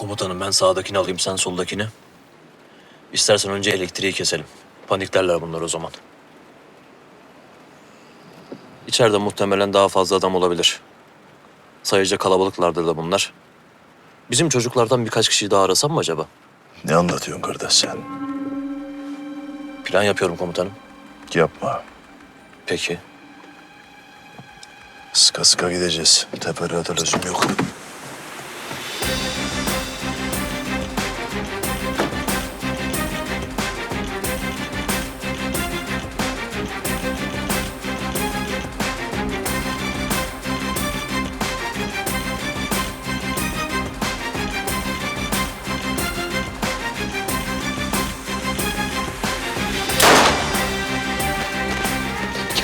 Komutanım ben sağdakini alayım sen soldakini. İstersen önce elektriği keselim. Paniklerler bunlar o zaman. İçeride muhtemelen daha fazla adam olabilir. Sayıca kalabalıklardır da bunlar. Bizim çocuklardan birkaç kişiyi daha arasam mı acaba? Ne anlatıyorsun kardeş sen? Plan yapıyorum komutanım. Yapma. Peki. Sıka sıka gideceğiz. Teferruata lüzum yok.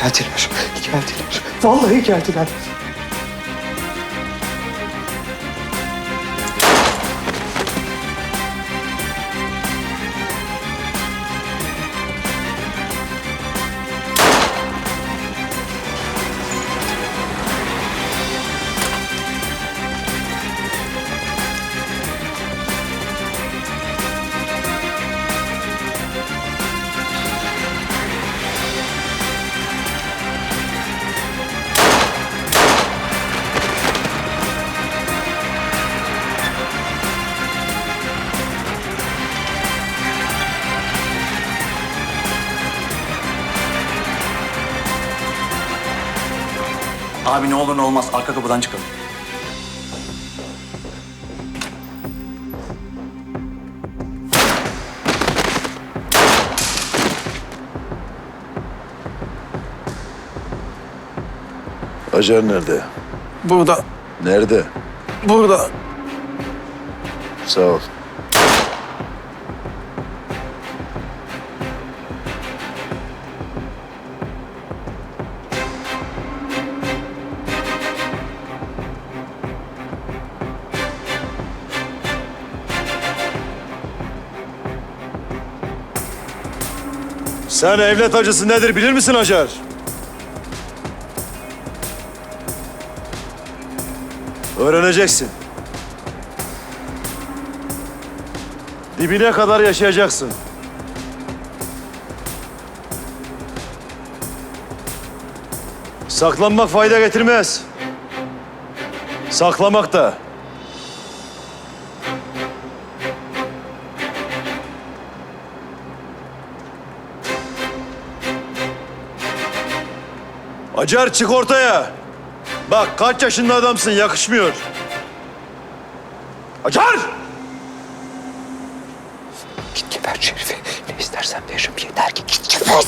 Geldiler, geldiler. Vallahi geldiler. Abi ne olur ne olmaz arka kapıdan çıkalım. Acar nerede? Burada, Nerede? burada. Sağ ol. Sen evlat acısı nedir bilir misin Acar? Öğreneceksin. Dibine kadar yaşayacaksın. Saklanmak fayda getirmez. Saklamak da. Acar çık ortaya. Bak kaç yaşında adamsın yakışmıyor. Acar! Git geber Şerif'i. Ne istersen veririm yeter ki git geber.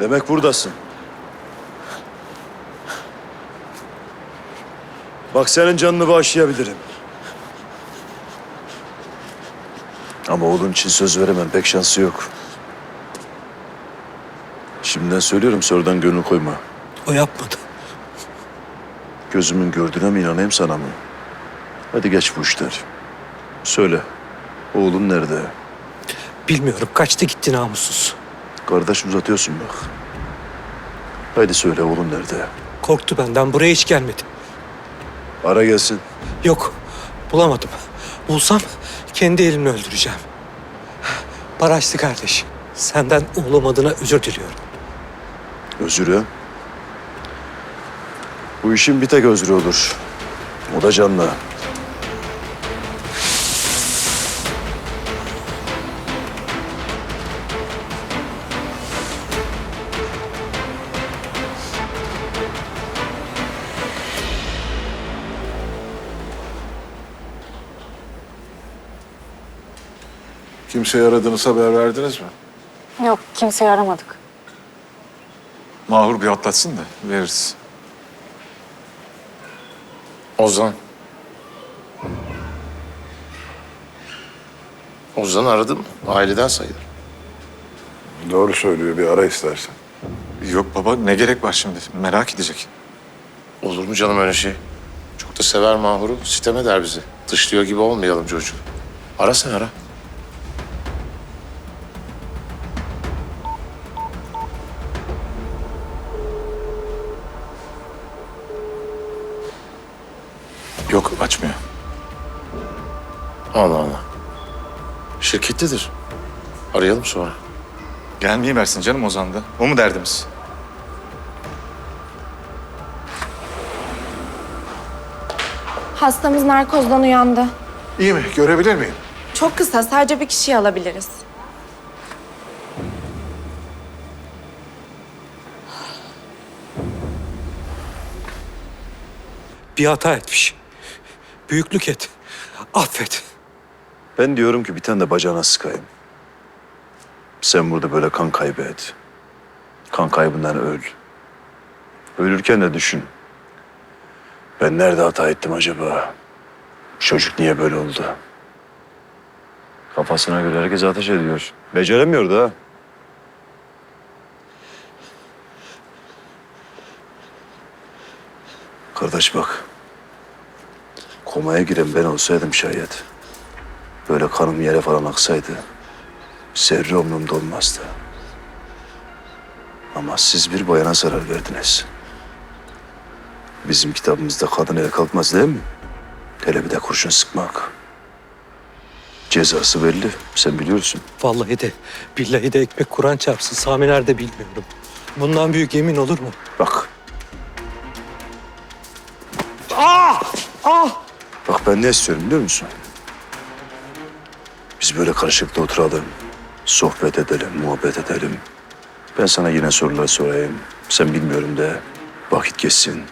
Demek buradasın. Bak senin canını bağışlayabilirim. Ama oğlun için söz veremem. Pek şansı yok. Şimdiden söylüyorum sonradan gönül koyma. O yapmadı. Gözümün gördüğüne mi inanayım sana mı? Hadi geç bu işler. Söyle. Oğlun nerede? Bilmiyorum kaçtı gitti namussuz. Kardeş uzatıyorsun bak. Haydi söyle oğlun nerede? Korktu benden buraya hiç gelmedi. Ara gelsin. Yok bulamadım. Bulsam kendi elimle öldüreceğim. Barajlı kardeş. Senden oğlum adına özür diliyorum. Özürü. Bu işin bir tek özrü olur. O da canla. Kimseyi aradığınız haber verdiniz mi? Yok kimseyi aramadık. Mahur bir atlatsın da veririz. Ozan. Ozan aradım. Aileden sayılır. Doğru söylüyor. Bir ara istersen. Yok baba ne gerek var şimdi? Merak edecek. Olur mu canım öyle şey? Çok da sever Mahur'u. Sitem eder bizi. Dışlıyor gibi olmayalım çocuğu. Ara sen ara. Yok açmıyor. Allah Allah. Şirkettedir. Arayalım sonra. Gelmeyi versin canım Ozan da. O mu derdimiz? Hastamız narkozdan uyandı. İyi mi? Görebilir miyim? Çok kısa, sadece bir kişiyi alabiliriz. Bir hata etmiş. Büyüklük et. Affet. Ben diyorum ki bir tane de bacağına sıkayım. Sen burada böyle kan kaybı et. Kan kaybından öl. Ölürken de düşün. Ben nerede hata ettim acaba? Çocuk niye böyle oldu? Kafasına göre herkes ateş ediyor. Beceremiyor da. Kardeş bak. Komaya giren ben olsaydım şayet. Böyle kanım yere falan aksaydı. Zerre umurumda olmazdı. Ama siz bir bayana zarar verdiniz. Bizim kitabımızda kadın el kalkmaz değil mi? Hele bir de kurşun sıkmak. Cezası belli. Sen biliyorsun. Vallahi de billahi de ekmek Kur'an çarpsın. Sami nerede bilmiyorum. Bundan büyük yemin olur mu? Bak. Bak ben ne istiyorum biliyor musun? Biz böyle karşılıklı oturalım. Sohbet edelim, muhabbet edelim. Ben sana yine sorular sorayım. Sen bilmiyorum de vakit geçsin.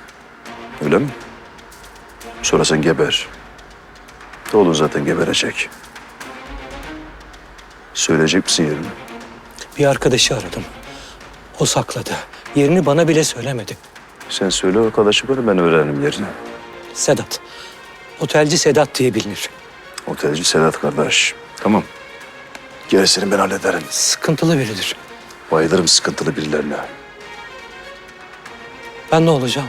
Öyle mi? Sonra sen geber. Oğlun zaten geberecek. Söyleyecek misin yerini? Bir arkadaşı aradım. O sakladı. Yerini bana bile söylemedi. Sen söyle arkadaşı bana ben öğrenirim yerini. Sedat. Otelci Sedat diye bilinir. Otelci Sedat kardeş. Tamam. Gerisini ben hallederim. Sıkıntılı biridir. Bayılırım sıkıntılı birilerine. Ben ne olacağım?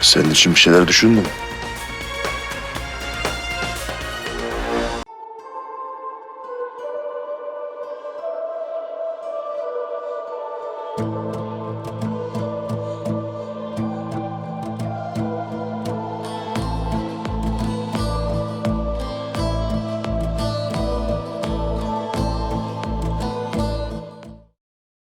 Senin için bir şeyler düşündüm.